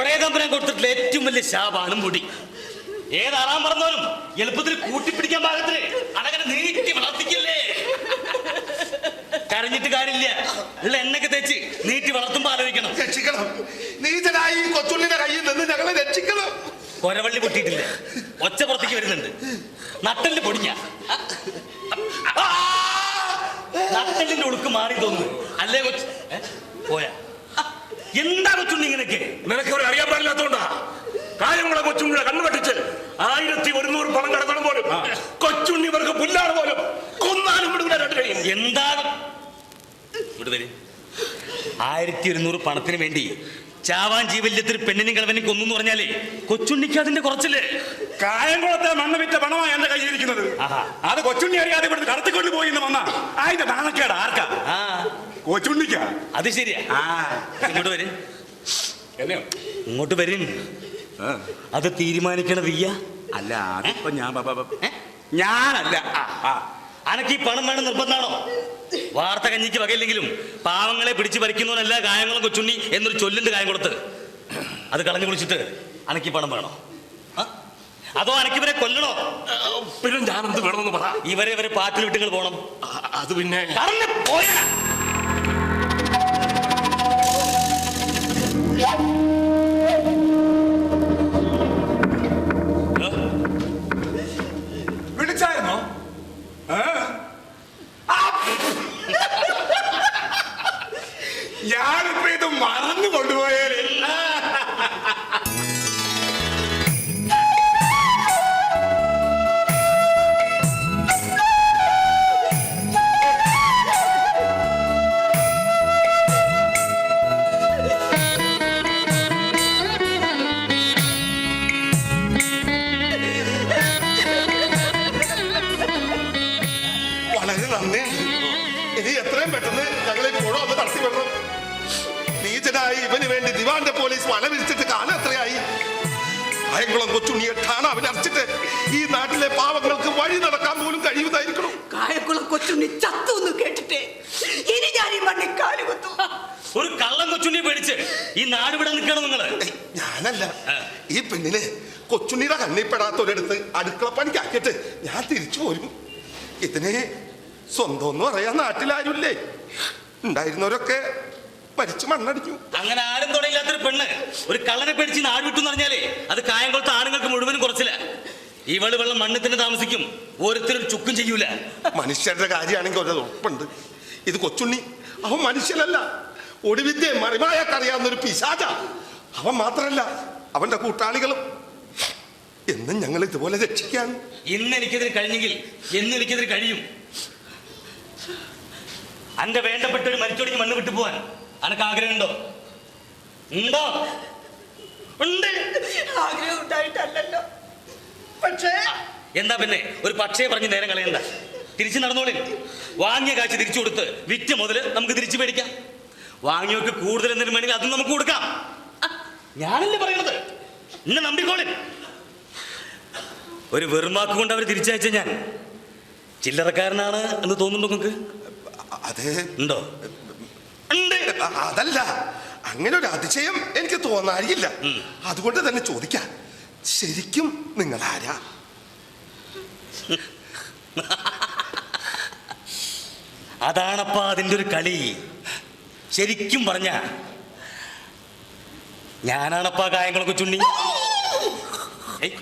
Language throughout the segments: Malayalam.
തമ്പുരാൻ കൊടുത്തിട്ടുള്ള ഏറ്റവും വലിയ ശാപാണ് മുടി. ഏതാറാൻ പറഞ്ഞാലും എളുപ്പത്തിൽ കൂട്ടിപ്പിടിക്കാൻ പാകത്തിന് അടങ്ങനെ നീട്ടി വളർത്തിക്കല്ലേ? കരഞ്ഞിട്ട് കാര്യമില്ല. ഉള്ള എണ്ണൊക്കെ തെച്ച് നീട്ടി വളർത്തുമ്പോ ആലോചിക്കണം. രക്ഷിക്കണം. നീതനായി കൊച്ചുള്ളിന്റെ കയ്യിൽ നിന്ന് ഞങ്ങളെ രക്ഷിക്കണം. കൊരവള്ളി പൊട്ടിയിട്ടില്ല. ഒച്ച പുറത്തേക്ക് വരുന്നുണ്ട്. നട്ടൽ പൊടിഞ്ഞ! നട്ടലിന്റെ ഉളുക്ക് മാറി തോന്നുന്നു. അല്ലേ കൊച്ചു? പോയാ എന്താ കൊച്ചുണ്ണി ഇങ്ങനെയൊക്കെ നിനക്ക് ഇവിടെ അറിയാൻ പാടില്ലാത്തോണ്ടാ കായംകുളം കൊച്ചുണ്ണിയുടെ കണ്ണു വെട്ടിച്ച് ആയിരത്തി ഒരുന്നൂറ് പണം കടക്കണം പോലും കൊച്ചുണ്ണി ഇവർക്ക് പുല്ലാണ് പോലും കൊന്നാലും വിടുവില്ല രണ്ടു കഴിയും എന്താ ആയിരത്തി ഒരുന്നൂറ് പണത്തിന് വേണ്ടി ചാവാൻ ജീവല്യത്തിൽ പെണ്ണിനും കളവനും കൊന്നു എന്ന് പറഞ്ഞാലേ കൊച്ചുണ്ണിക്ക് അതിന്റെ കുറച്ചില്ലേ? കായംകുളത്തെ മണ്ണ് വിറ്റ പണമാണ് എന്റെ കയ്യിലിരിക്കുന്നത്. അത് കൊച്ചുണ്ണി അറിയാതെ ഇവിടുന്ന് കടത്തിക്കൊണ്ട് പോയി എന്ന് വന്നാ. അതിന്റെ നാണക്കേട്. ആർക്കാ? കൊച്ചുണ്ണിക്ക. അത് ശരിയാ. ഇങ്ങോട്ട് വരും. ഇങ്ങോട്ട് വരും. അത് തീരുമാനിക്കണത് ഇയ്യ അല്ല അതിപ്പോ ഞാൻ ഞാനല്ല. ആ. അനക്ക് ഈ പണം വേണം നിർബന്ധമാണോ വാർത്ത കഞ്ഞിക്ക് വകയില്ലെങ്കിലും പാവങ്ങളെ പിടിച്ചു ഭരിക്കുന്നവനല്ല ഗായങ്ങളും കൊച്ചുണ്ണി എന്നൊരു ചൊല്ലിന്റെ ചൊല്ലുണ്ട് കൊടുത്ത്. അത് കളഞ്ഞു കുളിച്ചിട്ട് അനക്ക് ഈ പണം വേണോ? അതോ അതോ അനക്കിവരെ കൊല്ലണോ? പിന്നെ ഞാനെന്ത് വേണമെന്ന് പറ. ഇവരെ ഇവരെ പാറ്റിൽ വിട്ടുകൾ പോണം. അത് പിന്നെ പോയാ മറന്നു കൊണ്ടുപോയാലേ വളരെ നന്ദിയുണ്ട് ഇനി എത്രയും പെട്ടെന്ന് ഞങ്ങളെ പുഴ ഒന്ന് നടത്തി വിടണം നീചനായി ഇവന് വേണ്ടി ദിവാന്റെ പോലീസ് മല വിരിച്ചിട്ട് കാലം എത്രയായി? കായംകുളം കൊച്ചുണ്ണിയെ ഠാണ അവനർച്ചിട്ട് ഈ നാട്ടിലെ പാവങ്ങൾക്ക് വഴി നടക്കാൻ പോലും കഴിയുന്നതായിരിക്കണം. കായംകുളം കൊച്ചുണ്ണി ചത്തു എന്ന് കേട്ടിട്ടേ ഇനി ഞാൻ ഈ മണ്ണിൽ കാലുകുത്തു ഒരു കള്ളം കൊച്ചുണ്ണിയെ പേടിച്ച് ഈ നാട് ഇവിടെ നിൽക്കണം നിങ്ങൾ. ഞാനല്ല. ഈ പെണ്ണിനെ കൊച്ചുണ്ണിയുടെ കണ്ണിപ്പെടാത്തൊരിടത്ത് അടുക്കള പണിക്കാക്കിയിട്ട് ഞാൻ തിരിച്ചു പോരും. ഇതിന് സ്വന്തം എന്ന് പറയാൻ നാട്ടിലാരുമില്ലേ ഉണ്ടായിരുന്നവരൊക്കെ മരിച്ചു മണ്ണടിഞ്ഞു. അങ്ങനെ ആരും തുടങ്ങില്ലാത്തൊരു പെണ്ണ് ഒരു കള്ളനെ പേടിച്ച് നാട് വിട്ടു എന്ന് പറഞ്ഞാലേ അത് കായംകുളത്തെ ആണുങ്ങൾക്ക് മുഴുവനും കുറച്ചില്ല. ഇവൾ വെള്ളം മണ്ണിൽ തന്നെ താമസിക്കും. ഓരോരുത്തരും ചുക്കും ചെയ്യൂല. മനുഷ്യരുടെ കാര്യമാണെങ്കിൽ ഒരു ഉറപ്പുണ്ട്. ഇത് കൊച്ചുണ്ണി അവൻ മനുഷ്യനല്ല. ഒടിവിദ്യ മറിമായക്കറിയാവുന്ന ഒരു പിശാച. അവൻ മാത്രല്ല അവന്റെ കൂട്ടാളികളും. എന്നും ഞങ്ങൾ ഇതുപോലെ രക്ഷിക്കാൻ. ഇന്ന് എനിക്കതിന് കഴിഞ്ഞെങ്കിൽ എന്ന് എനിക്കതിന് കഴിയും. അന്റെ വേണ്ടപ്പെട്ട ഒരു മരിച്ചൊടിഞ്ഞ് മണ്ണ് വിട്ടു പോവാൻ. അനക്ക് ആഗ്രഹമുണ്ടോ? ഉണ്ടോ? ഉണ്ട്. ആഗ്രഹം ഉണ്ടായിട്ടല്ലല്ലോ. പക്ഷേ എന്താ പിന്നെ? ഒരു പക്ഷേ പറഞ്ഞ് നേരം കളയണ്ട. തിരിച്ചു നടന്നോളി. വാങ്ങിയ കാശ് തിരിച്ചു കൊടുത്ത് വിറ്റ് മുതൽ നമുക്ക് തിരിച്ചു മേടിക്കാം. വാങ്ങിയൊക്കെ കൂടുതൽ എന്തെങ്കിലും വേണമെങ്കിൽ അതും നമുക്ക് കൊടുക്കാം. ഞാനല്ലേ പറയണത്? എന്നെ നമ്പിക്കോളി. ഒരു വെറുമാക്ക് കൊണ്ട് അവർ തിരിച്ചയച്ച ഞാൻ. ചില്ലറക്കാരനാണ് എന്ന് തോന്നുന്നുണ്ടോ നിങ്ങൾക്ക്? അതെ. ഉണ്ടോ? അതല്ല. അങ്ങനെ ഒരു അതിശയം എനിക്ക് തോന്നാറിയില്ല. അതുകൊണ്ട് തന്നെ ചോദിക്കാം. ശരിക്കും നിങ്ങൾ ആരാ? അതാണപ്പാ അതിന്റെ ഒരു കളി. ശരിക്കും പറഞ്ഞ ഞാനാണപ്പാ കായങ്ങളൊക്കെ ചുണ്ണി. ഏയ്.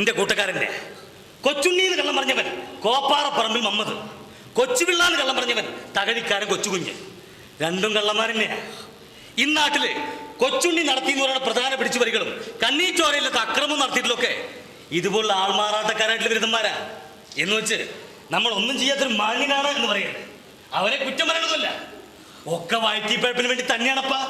എന്റെ കൂട്ടുകാരന്റെ കൊച്ചുണ്ണീന്ന് കള്ളം പറഞ്ഞവൻ കോപ്പാറപ്പറമ്പിൽ മമ്മത് കൊച്ചുപിള്ളാന്ന് കള്ളം പറഞ്ഞവൻ തകഴിക്കാരൻ കൊച്ചുകുഞ്ഞ്. രണ്ടും കള്ളന്മാരെന്നെയാ. ഇന്നാട്ടിൽ കൊച്ചുണ്ണി നടത്തി എന്ന് പറയുന്ന പ്രധാന പിടിച്ചുപറികളും കണ്ണീച്ചോരയിലത്തെ അക്രമം നടത്തിയിട്ടില്ലൊക്കെ ഇതുപോലുള്ള ആൾമാറാട്ടക്കാരായിട്ടുള്ള ബിരുദന്മാരാ. എന്ന് വെച്ച് നമ്മൾ ഒന്നും ചെയ്യാത്തൊരു മാന്യനാണ് എന്ന് പറയരുത് അവരെ കുറ്റം പറയണമെന്നില്ല ഒക്കെ വായിറ്റിപ്പഴപ്പിന് വേണ്ടി തന്നെയാണപ്പാ.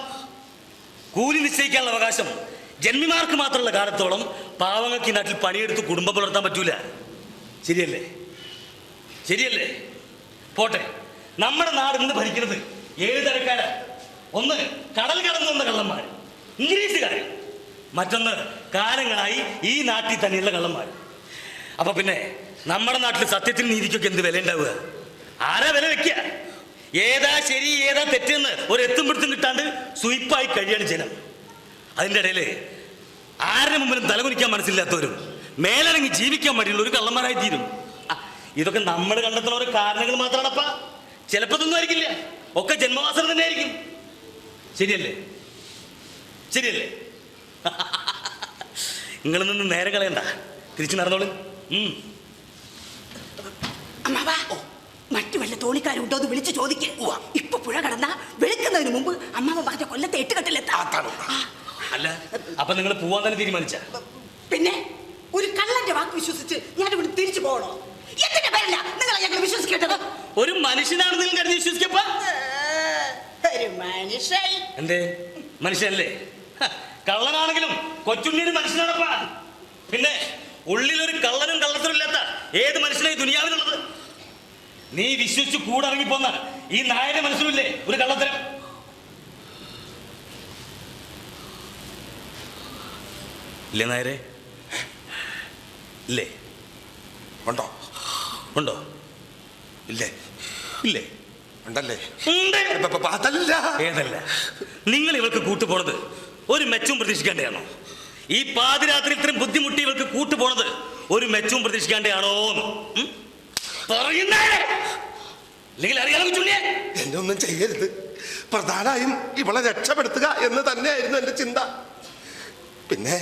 കൂലി നിശ്ചയിക്കാനുള്ള അവകാശം ജന്മിമാർക്ക് മാത്രമുള്ള കാലത്തോളം പാവങ്ങൾക്ക് ഈ നാട്ടിൽ പണിയെടുത്ത് കുടുംബം പുലർത്താൻ പറ്റൂല. ശരിയല്ലേ? ശരിയല്ലേ? പോട്ടെ. നമ്മുടെ നാട് ഇന്ന് ഭരിക്കുന്നത് ഏഴ് തരക്കാര. ഒന്ന് കടൽ കടന്നു വന്ന കള്ളന്മാർ ഇംഗ്ലീഷുകാർ മറ്റൊന്ന് കാലങ്ങളായി ഈ നാട്ടിൽ തന്നെയുള്ള കള്ളന്മാർ അപ്പൊ പിന്നെ നമ്മുടെ നാട്ടിൽ സത്യത്തിന് നീതിക്കൊക്കെ എന്ത് വില ഉണ്ടാവുക ആരാ വില വെക്കുക? ഏതാ ശരി ഏതാ തെറ്റെന്ന് ഒരു എത്തും പിടുത്തം കിട്ടാണ്ട് സുയിപ്പായി കഴിയാണ് ജനം. അതിന്റെ ഇടയിൽ ആരുടെ മുമ്പിലും തലകുനിക്കാൻ മനസ്സില്ലാത്തവരും മേലിറങ്ങി ജീവിക്കാൻ മടിയുള്ള ഒരു കള്ളന്മാരായി തീരും. ഇതൊക്കെ നമ്മൾ കണ്ടെത്തുന്ന ഓരോ കാരണങ്ങൾ മാത്രമാണപ്പാ. ചിലപ്പോൾ ഇതൊന്നും ആയിരിക്കില്ല. ഒക്കെ ജന്മവാസന തന്നെ ആയിരിക്കും ശരിയല്ലേ? ശരിയല്ലേ? നിങ്ങൾ നിന്ന് നേരെ കളയണ്ട. തിരിച്ചു നടന്നോളൂ. അമ്മാവാ മറ്റു വല്ല തോണിക്കാരുണ്ടോ എന്ന് വിളിച്ചു ചോദിക്കുക ഇപ്പൊ പുഴ കടന്ന വെളുക്കുന്നതിന് മുമ്പ് അമ്മാവ പറഞ്ഞ കൊല്ലത്തെ എട്ടുകെട്ടിലെത്താം. അല്ല അപ്പൊ നിങ്ങൾ പോവാൻ തന്നെ തീരുമാനിച്ച? പിന്നെ ഒരു കള്ളന്റെ വാക്ക് വിശ്വസിച്ച് ഞാൻ ഇവിടെ തിരിച്ചു പോകണോ? എന്തിന്റെ പേരില്ല നിങ്ങളെ ഞങ്ങൾ വിശ്വസിക്കേണ്ടത്? ഒരു മനുഷ്യനാണെന്ന് നിങ്ങൾ കരുതി വിശ്വസിക്കപ്പ? ഒരു മനുഷ്യൻ. എന്തേ? മനുഷ്യനല്ലേ? ഹ, കള്ളനാണെങ്കിലും കൊച്ചുണ്ണിയുടെ മനുഷ്യനാണപ്പാ. പിന്നെ ഉള്ളിലൊരു കള്ളനും കള്ളത്തരും ഇല്ലാത്ത ഏത് മനുഷ്യനായി ദുനിയാവിലുള്ളത്? നീ വിശ്വസിച്ച് കൂടിറങ്ങി പോന്ന ഈ നായന്റെ മനസ്സിലില്ലേ ഒരു കള്ളത്തരം? ഇല്ലേ നായരെ? ഇല്ലേ? ഉണ്ടോ? ഉണ്ടോ? ഇല്ലേ? ഇല്ലേ? ഉണ്ടല്ലേ? അതല്ല. ഏതല്ല? നിങ്ങൾ ഇവൾക്ക് കൂട്ടുപോണത് ഒരു മെച്ചവും പ്രതീക്ഷിക്കാണ്ടാണോ ഈ പാതിരാത്രി ഇത്രയും ബുദ്ധിമുട്ടി ഇവൾക്ക് കൂട്ടുപോണത് ഒരു മെച്ചവും പ്രതീക്ഷിക്കാണ്ടാണോ പറയുന്നേ എന്നെ ഒന്നും ചെയ്യരുത്. പ്രധാനമായും ഇവളെ രക്ഷപ്പെടുത്തുക എന്ന് തന്നെയായിരുന്നു എന്റെ ചിന്ത. പിന്നെ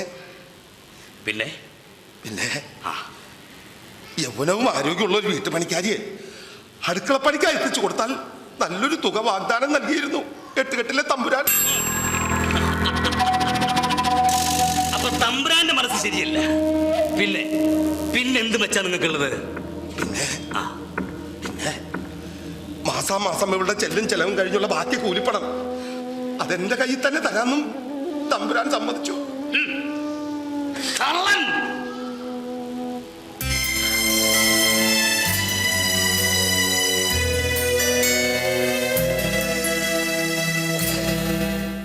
പിന്നെ? പിന്നെ? ആ. യൗവനവും ആരോഗ്യമുള്ള ഒരു വീട്ടുപണിക്കാരിയെ അടുക്കളപ്പണിക്ക് അയപ്പിച്ചു കൊടുത്താൽ നല്ലൊരു തുക വാഗ്ദാനം നൽകിയിരുന്നു. എട്ടുകെട്ടിലെ തമ്പുരാൻ. അപ്പൊ തമ്പുരാന്റെ മനസ്സ് ശരിയല്ല. പിന്നെ? പിന്നെ എന്ത് വെച്ചാ നിങ്ങൾക്കുള്ളത്? പിന്നെ? ആ. പിന്നെ? മാസാമാസം ഇവളുടെ ചെല്ലും ചെലവും കഴിഞ്ഞുള്ള ബാക്കി കൂലിപ്പണം. അതെന്റെ കയ്യിൽ തന്നെ തരാമെന്നും തമ്പുരാൻ സമ്മതിച്ചു. കള്ളൻ!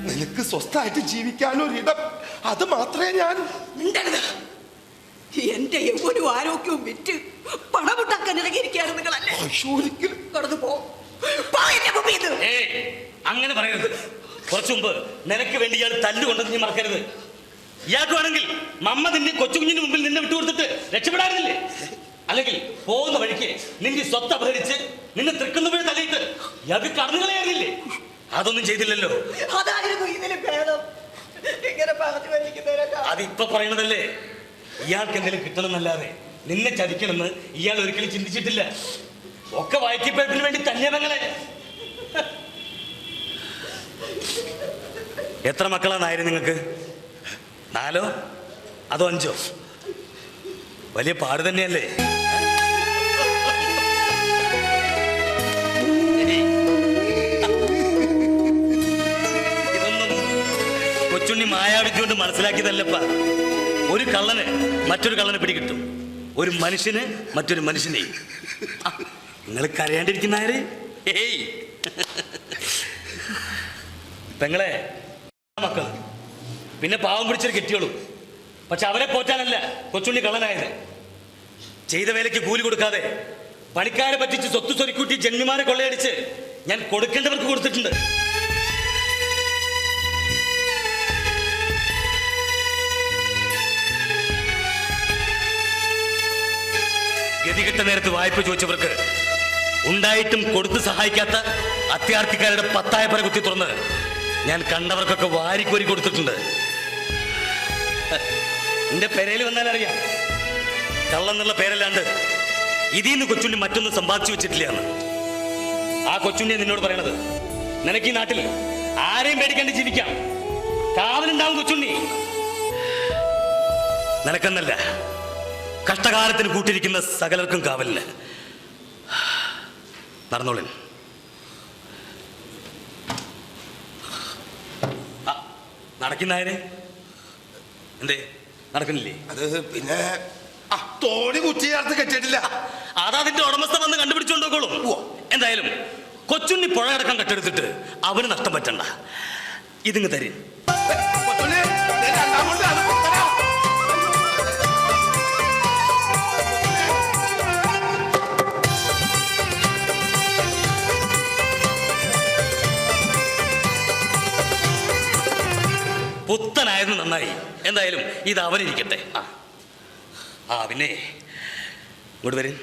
നിനക്ക് സ്വസ്ഥമായിട്ട് ജീവിക്കാനൊരിടം അത് മാത്രമേ ഞാൻ മിണ്ടരുത്. എന്റെ യൗവനും ആരോഗ്യവും വിറ്റ് പണമുണ്ടാക്കാൻ ഇറങ്ങിയിരിക്കുകയാണ് നിങ്ങളല്ലേ? അയ്യോ, ഒരിക്കലും കടന്നു പോ. അങ്ങനെ പറയരുത്. കുറച്ചു മുമ്പ് നിനക്ക് വേണ്ടി ഞാൻ തല്ലുകൊണ്ടെന്ന് നീ മറക്കരുത്. ഇയാൾക്ക് വേണമെങ്കിൽ മമ്മ നിന്നെ കൊച്ചുകുഞ്ഞിന് മുമ്പിൽ നിന്നെ വിട്ടുകൊടുത്തിട്ട് രക്ഷപ്പെടാറില്ലേ അല്ലെങ്കിൽ പോകുന്ന വഴിക്ക് നിന്റെ സ്വത്ത് അപഹരിച്ച് നിന്നെ തൃക്കുന്നവരെ തലയിട്ട് ഇയാൾക്ക് കടന്നുകളയാറില്ലേ അതൊന്നും ചെയ്തില്ലല്ലോ. അതായിരുന്നു ഇതിന് ഭേദം. ഇങ്ങനെ പറഞ്ഞു അതിപ്പോ പറയണതല്ലേ? ഇയാൾക്ക് എന്തെങ്കിലും കിട്ടണമെന്നല്ലാതെ നിന്നെ ചതിക്കണമെന്ന് ഇയാൾ ഒരിക്കലും ചിന്തിച്ചിട്ടില്ല. ഒക്കെ വയറ്റിപ്പഴപ്പിന് വേണ്ടി തല്ലിയവങ്ങളെ എത്ര മക്കളാണ് നിങ്ങൾക്ക്? നാലോ? അതോ അഞ്ചോ? വലിയ പാട് തന്നെയല്ലേ? ഇതൊന്നും കൊച്ചുണ്ണി മായാവിദ്യ കൊണ്ട് മനസ്സിലാക്കിയതല്ലപ്പ. ഒരു കള്ളന് മറ്റൊരു കള്ളനെ പിടികിട്ടും. ഒരു മനുഷ്യന് മറ്റൊരു മനുഷ്യനെ. നിങ്ങൾ കരയാണ്ടിരിക്കുന്ന ആര്? ഏയ്. പെങ്ങളെ മക്കൾ പിന്നെ പാവം പിടിച്ചൊരു കെട്ടിയോളൂ. പക്ഷെ അവരെ പോറ്റാനല്ല കൊച്ചുണ്ണി കള്ളനായത്. ചെയ്ത വേലയ്ക്ക് കൂലി കൊടുക്കാതെ പണിക്കാരെ പറ്റിച്ച് സ്വത്ത് സ്വരുക്കൂട്ടി ജന്മിമാരെ കൊള്ളയടിച്ച് ഞാൻ കൊടുക്കേണ്ടവർക്ക് കൊടുത്തിട്ടുണ്ട്. ഗതികെട്ട നേരത്ത് വായ്പ ചോദിച്ചവർക്ക് ഉണ്ടായിട്ടും കൊടുത്ത് സഹായിക്കാത്ത അത്യാർത്ഥിക്കാരുടെ പത്തായ പര കുത്തി തുറന്ന് ഞാൻ കണ്ടവർക്കൊക്കെ വാരിക്കോരി കൊടുത്തിട്ടുണ്ട്. എന്റെ പെരയിൽ വന്നാൽ അറിയാം. കള്ളെന്നുള്ള പേരല്ലാണ്ട് ഇതിൽ നിന്ന് കൊച്ചുണ്ണി മറ്റൊന്നും സമ്പാദിച്ചു വെച്ചിട്ടില്ല ആ കൊച്ചുണ്ണിയെ നിന്നോട് പറയണത് നിനക്ക് ഈ നാട്ടിൽ ആരെയും പേടിക്കാണ്ട് ജീവിക്കാം. കാവലുണ്ടാവും കൊച്ചുണ്ണി. നിനക്കെന്നല്ല കഷ്ടകാലത്തിന് കൂട്ടിരിക്കുന്ന സകലർക്കും കാവലിന്. നടന്നോളിൻ. ആ, നടക്കുന്നായനെ എന്തേ? നടക്കുന്നില്ലേ? അത് പിന്നെ ആ തോണി കുറ്റി കെട്ടിട്ടില്ല കെട്ടിയിട്ടില്ല. അതതിന്റെ ഉടമസ്ഥ വന്ന് കണ്ടുപിടിച്ചുകൊണ്ടോക്കോളൂ എന്തായാലും കൊച്ചുണ്ണി പുഴ അടക്കം കെട്ടെടുത്തിട്ട് അവന് നഷ്ടം പറ്റണ്ട. ഇതിങ്ങ് തരും. പുത്തനായത് നന്നായി. എന്തായാലും ഇത് അവനിരിക്കട്ടെ. ആ. ആ പിന്നെ ഇങ്ങോട്ട് വരും.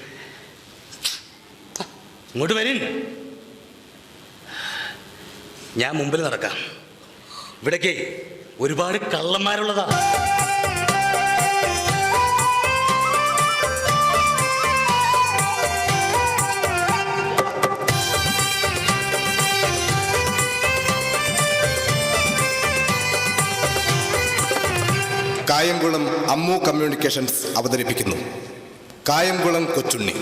ഇങ്ങോട്ട് വരും. ഞാൻ മുമ്പിൽ നടക്കാം. ഇവിടേക്ക് ഒരുപാട് കള്ളന്മാരുള്ളതാ. കായംകുളം അമ്മു കമ്മ്യൂണിക്കേഷൻസ് അവതരിപ്പിക്കുന്നു. കായംകുളം കൊച്ചുണ്ണി.